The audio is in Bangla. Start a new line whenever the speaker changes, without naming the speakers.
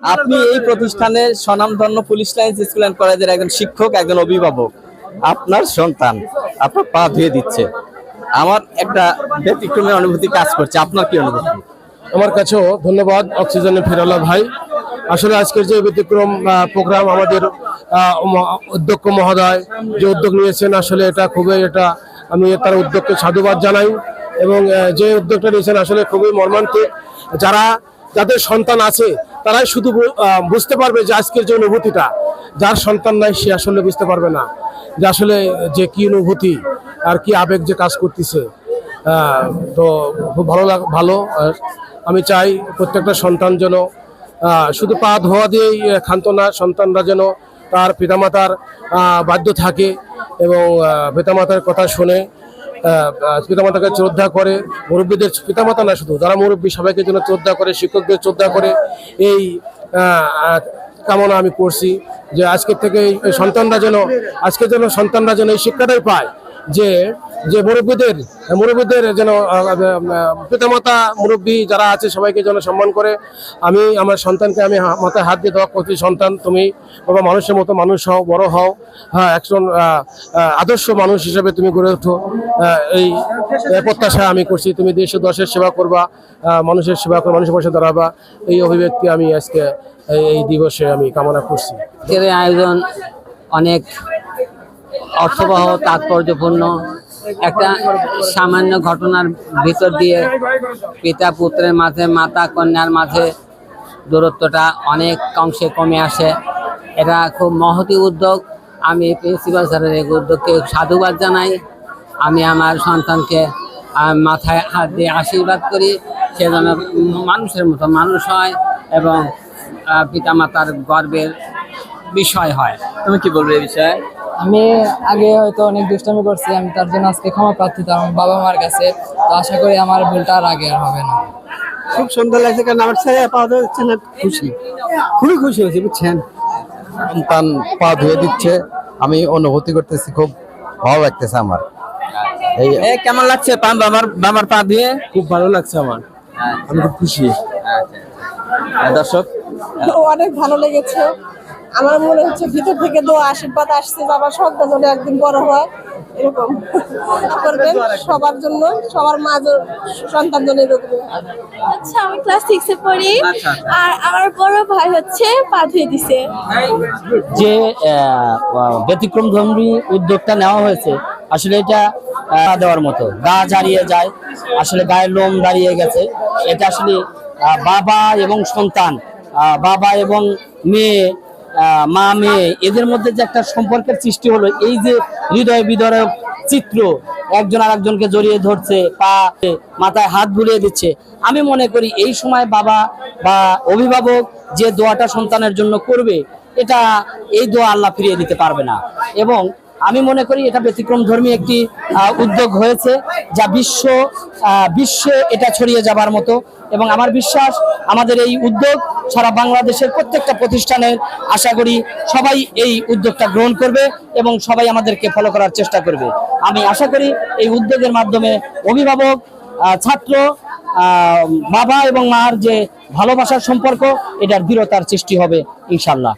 আপনি এই প্রতিষ্ঠানের স্বনামধন্য পুলিশ লাইন্স স্কুল অ্যান্ড কলেজের একজন শিক্ষক, একজন অভিভাবক। আপনার সন্তান আপনার পা ধুয়ে দিচ্ছে। আমার একটা ব্যতিক্রমের অনুভূতি কাজ করছে। আপনার কি অনুভূতি?
আমার কাছেও ধন্যবাদ অক্সিজেনে ফিরালা ভাই। আসলে আজকের যে ব্যতিক্রম প্রোগ্রাম আমাদের অধ্যক্ষ মহোদয় যে উদ্যোগ নিয়েছেন, আসলে এটা খুবই এটা আমি তার উদ্যোগকে সাধুবাদ জানাই এবং যে উদ্যোগটা নিয়েছেন আসলে খুবই মর্মান্তিক। যারা, যাদের সন্তান আছে তারাই শুধু বুঝতে পারবে যে আজকের যে অনুভূতিটা, যার সন্তান নাই সে আসলে বুঝতে পারবে না যে আসলে যে কি অনুভূতি আর কি আবেগ যে কাজ করতেছে। তো খুব ভালো লাগ ভালো। আমি চাই প্রত্যেকটা সন্তান যেন শুধু পা ধোয়া দিয়েই ক্ষান্ত না, সন্তানরা যেন তার পিতামাতার বাধ্য থাকে এবং পিতামাতার কথা শুনে পিতামাতাকে শ্রদ্ধা করে, মুরব্বীদের পিতামাতা না শুধু, যারা মুরব্বী, সবাইকে যেন শ্রদ্ধা করে, শিক্ষকদের শ্রদ্ধা করে এই কামনা আমি করছি যে আজকের থেকে সন্তানরা যেন, আজকে যেন সন্তানরা যেন এই শিক্ষাটাই পায় যে যে মুরব্বীদের মুরব্বীদের যেন পিতামাতা, মুরব্বী যারা আছে সবাইকে যেন সম্মান করে। আমি, আমার সন্তানকে আমি মাথায় হাত দিয়ে দেওয়া করছি, সন্তান, তুমি বাবা মানুষের মতো মানুষ হও, বড় হও। হ্যাঁ একজন আদর্শ মানুষ হিসেবে তুমি গড়ে ওঠো। এই প্রত্যাশা আমি করছি। তুমি দেশ দশের সেবা করবা মানুষের সেবা করবা মানুষের পাশে দাঁড়াবা। এই অভিব্যক্তি আমি আজকে এই দিবসে আমি কামনা করছি।
এর আয়োজন অনেক অর্থবহ, তাৎপর্যপূর্ণ। একটা সামান্য ঘটনার ভিতর দিয়ে পিতা পুত্রের মাঝে, মাতা কন্যার মাঝে দূরত্বটা অনেক অংশে কমে আসে। এটা খুব মহতি উদ্যোগ। আমি প্রিন্সিপাল স্যারের এই উদ্যোগকে সাধুবাদ জানাই। আমি আমার সন্তানকে মাথায় হাত দিয়ে আশীর্বাদ করি সে যেন মানুষের মতো মানুষ হয় এবং পিতামাতার গর্বের বিষয় হয়।
তুমি কি বলবে এই বিষয়ে?
আমি আগে হয়তো অনেক দুষ্টামি করছি আমি তার জন্য আজকে ক্ষমা প্রার্থী আমার বাবা মার কাছে তো আশা করি আমার ভুলটা আর আগে আর হবে না।
খুব সুন্দর লাগছে কারণ আমার ছেলে পাওয়া যাচ্ছে না খুশি। খুবই খুশি হয়েছি বুঝছেন?
সন্তান পা ধুয়ে দিচ্ছে আমি অনুভূতি করতেছি খুব ভালো লাগতেছে আমার। এই
কেমন লাগছে পা বাবার বাবার পা ধুয়ে
খুব ভালো লাগছে আমার। আমি খুব খুশি।
আহ, দর্শক?
অনেক ভালো লেগেছে। আমার মনে হচ্ছে ভিতর থেকে দোয়া আশীর্বাদ আসছে যে আমার সন্তান যেন একদিন বড় হয় এরকম। করবেন সবার জন্য সবার মা সন্তান জন্য এরকম।
আচ্ছা আমি ক্লাস সিক্সে পড়ি।
আচ্ছা, আচ্ছা।
আর আমার বড় ভাই হচ্ছে পা ধুয়ে দিছে।
যে ব্যতিক্রম ধর্মী উদ্যোগটা নেওয়া হয়েছে আসলে এটা দেওয়ার মতো। গা জারিয়ে যায়। আসলে গায়ের লোম দাঁড়িয়ে গেছে। এটা আসলে বাবা এবং সন্তান বাবা এবং মেয়ে মা, মেয়ে, এদের মধ্যে যে একটা সম্পর্কের সৃষ্টি হলো, এই যে হৃদয় বিদরক চিত্র, একজন আর একজনকে জড়িয়ে ধরছে, পা মাথায় হাত বুলিয়ে দিচ্ছে। আমি মনে করি এই সময় বাবা বা অভিভাবক যে দোয়াটা সন্তানের জন্য করবে, এটা এই দোয়া আল্লাহ ফিরিয়ে দিতে পারবে না। এবং আমি মনে করি এটা ব্যতিক্রম ধর্মী একটি উদ্যোগ হয়েছে যা বিশ্ব বিশ্বে এটা ছড়িয়ে যাবার মতো। এবং আমার বিশ্বাস, আমাদের এই উদ্যোগ সারা বাংলাদেশের প্রত্যেকটা প্রতিষ্ঠানের আশা করি সবাই এই উদ্যোগটা গ্রহণ করবে এবং সবাই আমাদেরকে ফলো করার চেষ্টা করবে। আমি আশা করি এই উদ্যোগের মাধ্যমে অভিভাবক ছাত্র বাবা এবং মার যে ভালোবাসার সম্পর্ক, এটার দৃঢ়তার সৃষ্টি হবে ইনশাল্লাহ